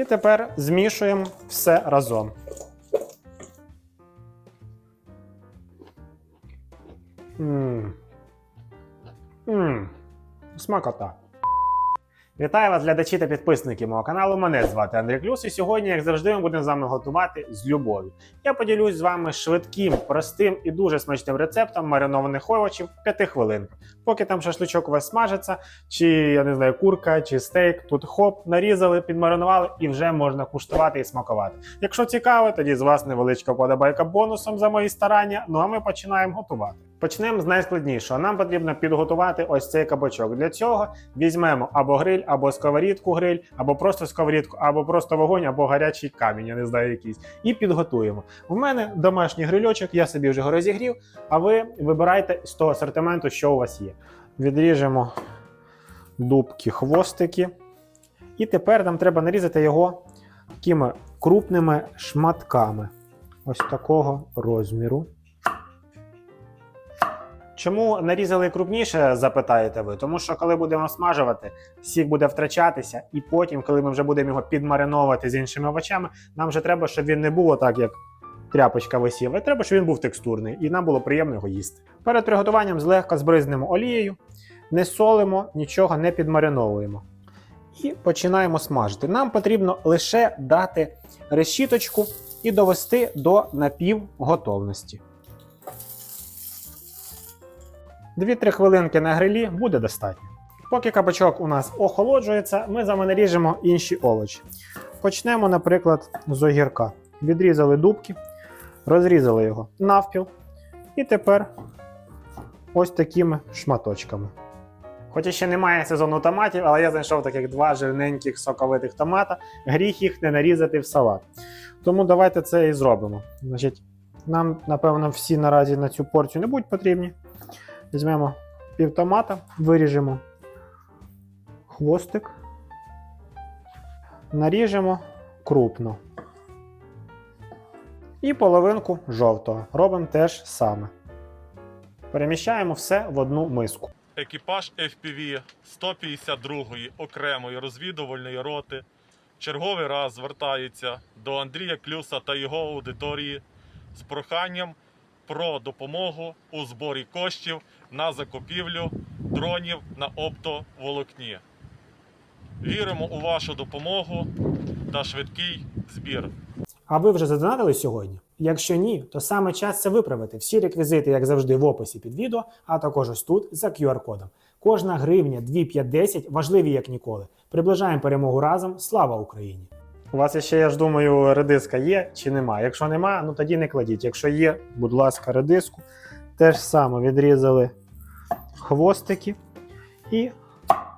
І тепер змішуємо все разом. Мм. Мм. Смакота. Вітаю вас, глядачі та підписники мого каналу. Мене звати Андрій Клюс, і сьогодні, як завжди, ми будемо з вами готувати з любов'ю. Я поділюсь з вами швидким, простим і дуже смачним рецептом маринованих овочів в 5 хвилин. Поки там шашличок у вас смажиться, чи я не знаю, курка, чи стейк. Тут хоп, нарізали, підмаринували і вже можна куштувати і смакувати. Якщо цікаво, тоді з вас невеличка подобайка бонусом за мої старання. Ну а ми починаємо готувати. Почнемо з найскладнішого. Нам потрібно підготувати ось цей кабачок. Для цього візьмемо або гриль, або сковорідку гриль, або просто сковорідку, або просто вогонь, або гарячий камінь, я не знаю якийсь. І підготуємо. У мене домашній грильочок, я собі вже його розігрів, а ви вибирайте з того асортименту, що у вас є. Відріжемо дубки, хвостики. І тепер нам треба нарізати його такими крупними шматками. Ось такого розміру. Чому нарізали крупніше, запитаєте ви? Тому що коли будемо смажувати, сік буде втрачатися, і потім, коли ми вже будемо його підмариновувати з іншими овочами, нам вже треба, щоб він не був отак, як тряпочка висів, а треба, щоб він був текстурний, і нам було приємно його їсти. Перед приготуванням злегка збризнемо олією, не солимо, нічого не підмариновуємо. І починаємо смажити. Нам потрібно лише дати решіточку і довести до напівготовності. 2-3 хвилинки на грилі буде достатньо. Поки кабачок у нас охолоджується, ми з інші овочі. Почнемо, наприклад, з огірка. Відрізали дубки, розрізали його навпіл. І тепер ось такими шматочками. Хоч ще немає сезону томатів, але я знайшов таких два жирненьких соковитих томата. Гріх їх не нарізати в салат. Тому давайте це і зробимо. Значить, нам, напевно, всі наразі на цю порцію не будуть потрібні. Візьмемо пів томата, виріжемо хвостик, наріжемо крупно. І половинку жовтого. Робимо теж саме. Переміщаємо все в одну миску. Екіпаж FPV 152-ї окремої розвідувальної роти черговий раз звертається до Андрія Клюса та його аудиторії з проханням про допомогу у зборі коштів на закупівлю дронів на оптоволокні. Віримо у вашу допомогу та швидкий збір. А ви вже задонатили сьогодні? Якщо ні, то саме час це виправити. Всі реквізити, як завжди, в описі під відео, а також ось тут за QR-кодом. Кожна гривня 2, 5, 10 важливі як ніколи. Приближаємо перемогу разом. Слава Україні! У вас ще, я ж думаю, редиска є чи нема. Якщо нема, ну тоді не кладіть. Якщо є, будь ласка, редиску. Те ж саме відрізали хвостики і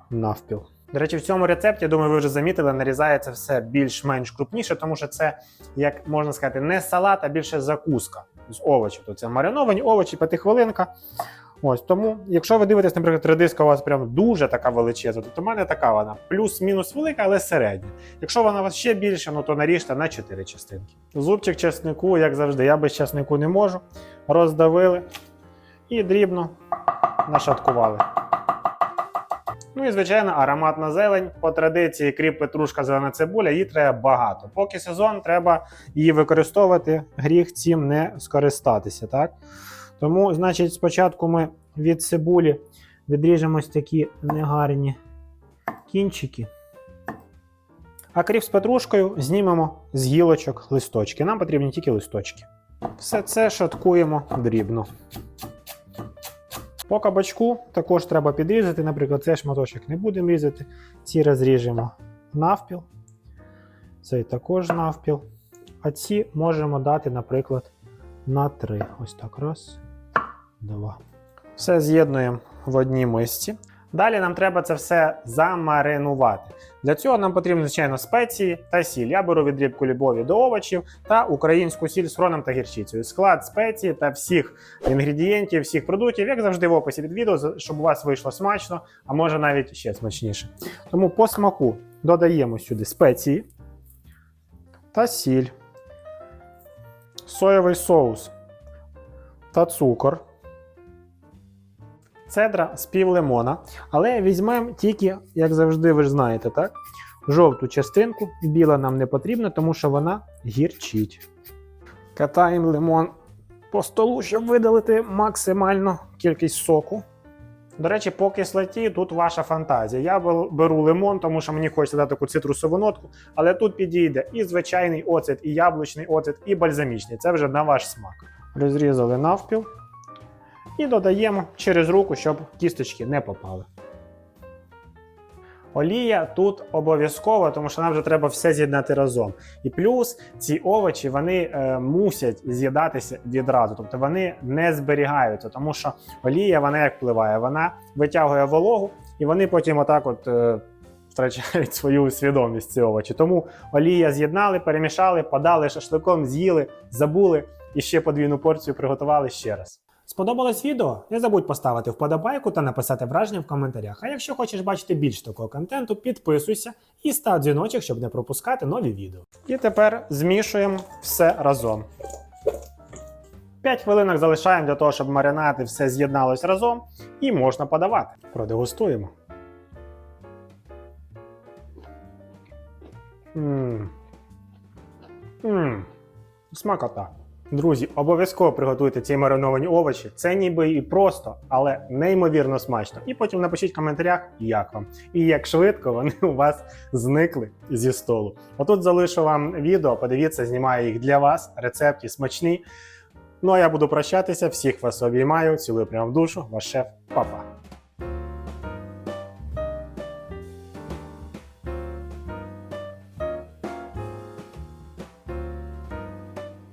навпіл. До речі, в цьому рецепті, я думаю, ви вже замітили, нарізається все більш-менш крупніше, тому що це, як можна сказати, не салат, а більше закуска з овочів. То це мариновані овочі, п'ятихвилинка. Ось тому, якщо ви дивитесь, наприклад, редиска у вас прям дуже така величезна, то в мене така вона плюс-мінус велика, але середня. Якщо вона у вас ще більша, ну то наріжте на 4 частинки. Зубчик чеснику, як завжди, я без чеснику не можу. Роздавили і дрібно нашаткували. Ну і звичайно, ароматна зелень. По традиції кріп, петрушка, зелена цибуля, її треба багато. Поки сезон, треба її використовувати, гріх цим не скористатися. так? Тому, значить, спочатку ми від цибулі відріжемо такі негарні кінчики. А кріп з петрушкою знімемо з гілочок листочки. Нам потрібні тільки листочки. Все це шаткуємо дрібно. По кабачку також треба підрізати. Наприклад, цей шматочок не будемо різати. Ці розріжемо навпіл. Цей також навпіл. А ці можемо дати, наприклад, на три. Ось так. Раз, два. Все з'єднуємо в одній мисці. Далі нам треба це все замаринувати. Для цього нам потрібно, звичайно, спеції та сіль. Я беру відрібку любові до овочів та українську сіль з хроном та гірчицею. Склад спеції та всіх інгредієнтів, всіх продуктів, як завжди, в описі під відео, щоб у вас вийшло смачно, а може навіть ще смачніше. Тому по смаку додаємо сюди спеції та сіль, соєвий соус та цукор. Цедра з пів лимона, але візьмемо тільки, як завжди, ви ж знаєте, так? жовту частинку. Біла нам не потрібна, тому що вона гірчить. Катаємо лимон по столу, щоб видалити максимальну кількість соку. До речі, по кислоті тут ваша фантазія. Я беру лимон, тому що мені хочеться дати таку цитрусову нотку, але тут підійде і звичайний оцет, і яблучний оцет, і бальзамічний. Це вже на ваш смак. Розрізали навпіл і додаємо через руку, щоб кісточки не попали. Олія тут обов'язково, тому що нам вже треба все з'єднати разом. І плюс ці овочі вони е, мусять з'їдатися відразу, тобто вони не зберігаються, тому що олія вона як впливає, вона витягує вологу, і вони потім отак от е, втрачають свою свідомість ці овочі. Тому олія з'єднали, перемішали, подали шашликом, з'їли, забули і ще подвійну порцію приготували ще раз. Сподобалось відео? Не забудь поставити вподобайку та написати враження в коментарях. А якщо хочеш бачити більш такого контенту, підписуйся і став дзвіночок, щоб не пропускати нові відео. І тепер змішуємо все разом. 5 хвилинок залишаємо для того, щоб маринати все з'єдналось разом, і можна подавати. Продегустуємо. Мм. Мм. Смакота. Друзі, обов'язково приготуйте ці мариновані овочі. Це ніби і просто, але неймовірно смачно. І потім напишіть в коментарях, як вам. І як швидко вони у вас зникли зі столу. Отут залишу вам відео, подивіться, знімаю їх для вас. Рецепти смачні. Ну а я буду прощатися. Всіх вас обіймаю, цілую прямо в душу. Ваш шеф, Па-па.